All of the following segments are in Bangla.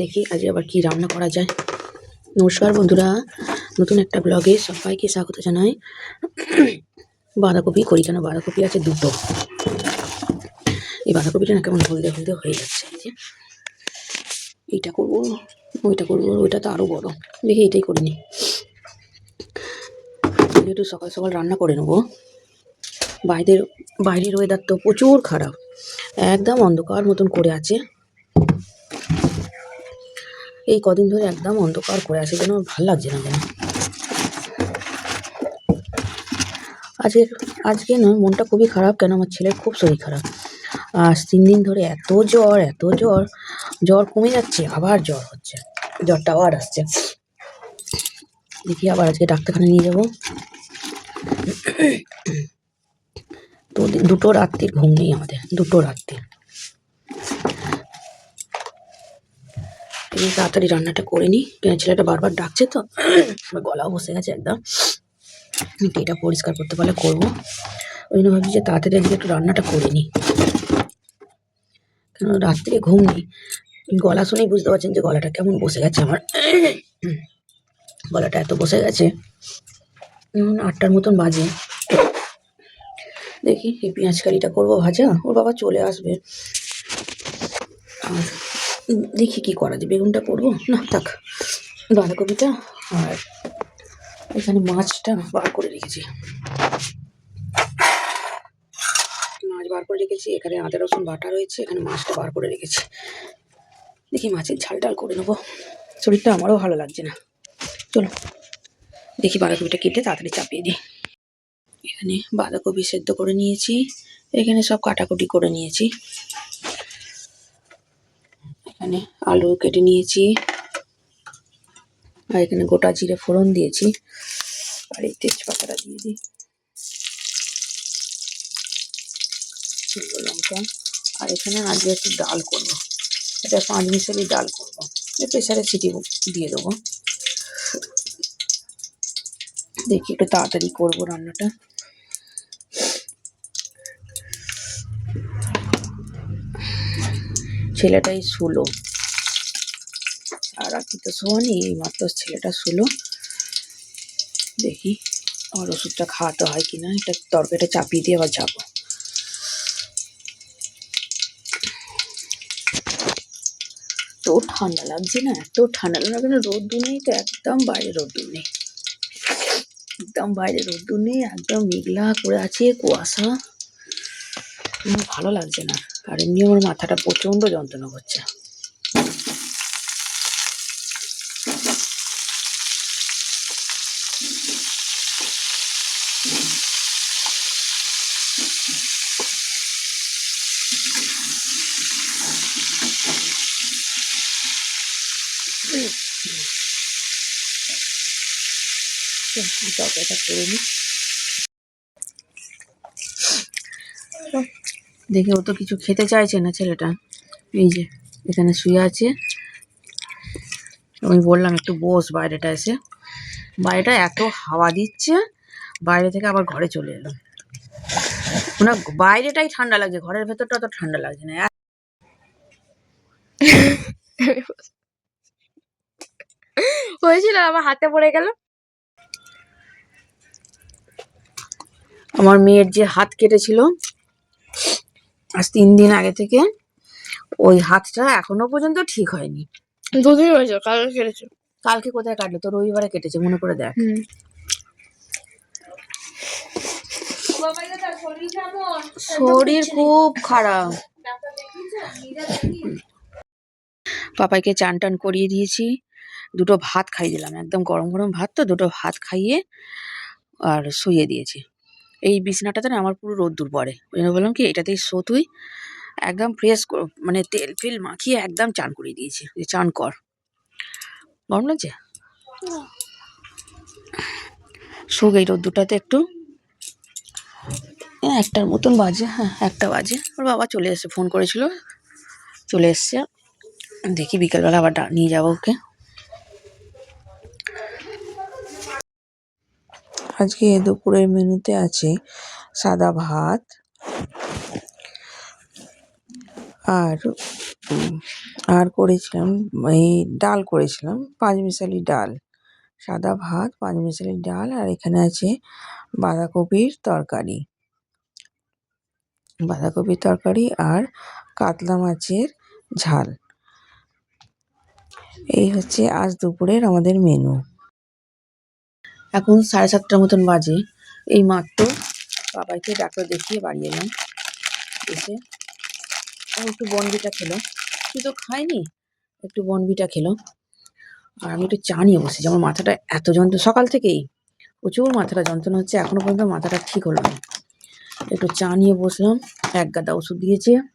দেখি আজ আবার কি রান্না করা যায়। নমস্কার বন্ধুরা, নতুন একটা ব্লগে সবাইকে স্বাগত জানাই। বাঁধাকপি করি কেন? বাঁধাকপি আছে দুটো। এই বাঁধাকপিটা না কেমন হলদে হলদে হয়ে যাচ্ছে যে। এইটা করব, ওইটা করব, ওইটা তো আরও বড়। দেখি এটাই করে নিই। একটু সকাল সকাল রান্না করে নেব, বাইরের বাইরের ওয়েদার তো প্রচুর খারাপ। একদম অন্ধকার মতন করে আছে। এই কদিন ধরে একদম অন্ধকার করে আছে যেন ভালো লাগছে না যেন আজকে আজকে না মনটা খুবই খারাপ কেন? আমার ছেলের খুব শরীর খারাপ। আজ তিন দিন ধরে এত জ্বর এত জ্বর। জ্বর কমে যাচ্ছে, আবার জ্বর হচ্ছে। জ্বরটা আবার আসছে। দেখি আবার আজকে ডাক্তারখানে নিয়ে যাব। তো দুটো রাত্রির ঘুম নেই আমাদের, দুটো রাত্রি তাড়াতাড়ি রান্নাটা করে নিই। কেন ছেলেটা বারবার ডাকছে তো। আমার গলাও বসে গেছে একদম। এটা পরিষ্কার করতে পারলে করব। ওই জন্য ভাবছি যে তাড়াতাড়ি আজকে একটু রান্নাটা করে নিই। কেন রাত্রে ঘুম নেই। গলা শুনেই বুঝতে পারছেন যে গলাটা কেমন বসে গেছে আমার। গলাটা এত বসে গেছে। এখন আটটার মতন বাজে। দেখি এই পেঁয়াজ কারিটা করব ভাজা। ওর বাবা চলে আসবে। আর দেখি কি করা যায়। বেগুনটা করব? না, থাক। বাঁধাকপিটা আর এখানে মাছটা বার করে রেখেছি। মাছ বার করে রেখেছি। এখানে আদা, রসুন বাটা রয়েছে। এখানে মাছটা বার করে রেখেছি। দেখি মাছের ঝাল টাল করে নেব। শরীরটা আমারও ভালো লাগছে না। চলো, দেখি বাঁধাকপিটা কেটে তাড়াতাড়ি চাপিয়ে দিই। এখানে বাঁধাকপি সেদ্ধ করে নিয়েছি। এখানে সব কাটাকুটি করে নিয়েছি। এখানে আলু কেটে নিয়েছি। আর এখানে গোটা জিরে ফোড়ন দিয়েছি। আর এই তেজপাতাটা দিয়ে দিই। লঙ্কা। আর এখানে আজকে একটু ডাল করব। এটা পাঁচ মিশালি ডাল করব। প্রেসারে সিটি দিয়ে দেবো। দেখি একটু তাড়াতাড়ি করব রান্নাটা। ছেলেটাই শুলো। আর রাত্রি তো শোয়নি এই মাত্র ছেলেটা শুলো। দেখি আমার ওষুধটা খাওয়াতে হয় কিনা, এটা তরকারিটা চাপিয়ে দিয়ে আবার যাব। এত ঠান্ডা লাগছে না, এত ঠান্ডা লাগছে না রোদ্দুর নেই তো, একদম বাইরে রোদ্দুর নেই। একদম বাইরে রোদ্দুর নেই, একদম মেঘলা করে আছে কুয়াশা। ভালো লাগছে না। আর এমনি আমার মাথাটা প্রচণ্ড যন্ত্রণা করছে তরকারিটা করে নিই দেখে ও তো কিছু খেতে চাইছে না ছেলেটা। এই যে এখানে শুয়ে আছে। আমি বললাম একটু বস বাইরেটা এসে। বাইরেটা এত হাওয়া দিচ্ছে বাইরে থেকে আবার ঘরে চলে এলাম না বাইরেটাই ঠান্ডা লাগছে ঘরের ভেতরটা অত ঠান্ডা লাগছে না। হয়েছিল আমার হাতে পড়ে গেল। আমার মেয়ের যে হাত কেটেছিল আজ তিন দিন আগে থেকে ওই হাতটা এখনও পর্যন্ত ঠিক হয়নি। দুদিন হয়েছে কালকে কেটেছে। কালকে কোথায় কাটলো? তো রবিবারে কেটেছে মনে করে দেখ। শরীর খুব খারাপ। পাপাইকে চান টান করিয়ে দিয়েছি। দুটো ভাত খাইয়ে দিলাম একদম গরম গরম ভাত তো দুটো ভাত খাইয়ে আর শুইয়ে দিয়েছি। এই বিছনাটাতে না আমার পুরো রোদ্দুর পড়ে। ওই জন্য বললাম কি, এটাতেই শো তুই। একদম ফ্রেশ মানে তেল ফেল মাখিয়ে একদম চান করিয়ে দিয়েছি। যে চান কর। গরম লাগছে? শুক, এই রোদ্দুরটাতে একটু একটার মতন বাজে হ্যাঁ একটা বাজে। ওর বাবা চলে এসে ফোন করেছিল। চলে এসছে। দেখি বিকেলবেলা আবার নিয়ে যাব ওকে। আজকে দুপুরের মেনুতে আছে সাদা ভাত আর আর করেছিলাম, এই ডাল করেছিলাম, পাঁচমিশালি ডাল। সাদা ভাত, পাঁচমিশালি ডাল, আর এখানে আছে বাঁধাকপির তরকারি। বাঁধাকপির তরকারি আর কাতলা মাছের ঝাল। এই হচ্ছে আজ দুপুরের আমাদের মেনু। এখন সাড়ে সাতটার মতন বাজে। এই মাত্র বাবাইকে ডাক্তার দেখিয়ে বাড়ি এলাম। এসে একটু বনবিটা খেলো। তুই তো খাইনি? একটু বনবিটা খেলো। আর আমি একটু চা নিয়ে বসেছি। আমার মাথাটা এত যন্ত্রণা, সকাল থেকেই প্রচুর মাথাটা যন্ত্রণা হচ্ছে। এখনও পর্যন্ত মাথাটা ঠিক হলো না। একটু চা নিয়ে বসলাম। এক গাদা ওষুধ দিয়েছে।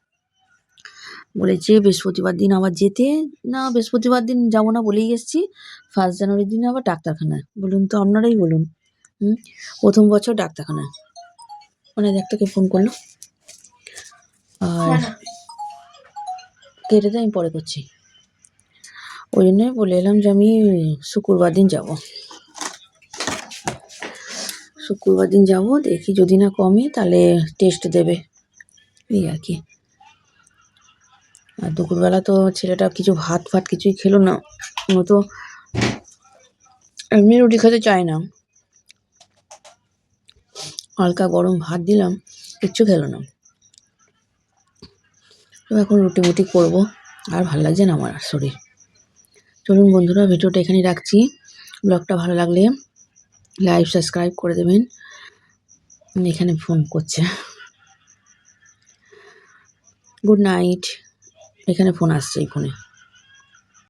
বলেছে বৃহস্পতিবার দিন আবার যেতে না, বৃহস্পতিবার দিন যাব না বলেই এসেছি। ফার্স্ট জানুয়ারির দিন আবার ডাক্তারখানায়। বলুন তো আপনারাই বলুন। হুম? প্রথম বছর ডাক্তারখানায়। মানে তোকে ফোন করল আর কেটে দে, আমি পরে করছি। ওই জন্যই বলে এলাম যে আমি শুক্রবার দিন যাব। শুক্রবার দিন যাব, দেখি যদি না কমে তাহলে টেস্ট দেবে। এই আর কি। আর দুপুরবেলা তো ছেলেটা কিছু ভাত ফাত কিছুই খেলো না। ও তো এমনি রুটি খেতে চায় না। হালকা গরম ভাত দিলাম, কিচ্ছু খেলো না। তো এখন রুটি মুটি করব, আর ভালো লাগছে না আমার শরীর। চলুন বন্ধুরা, ভিডিওটা এখানেই রাখছি। ব্লগটা ভালো লাগলে লাইভ সাবস্ক্রাইব করে দেবেন। এখানে ফোন করছে। Good night. এখানে ফোন আসছে এই ফোনে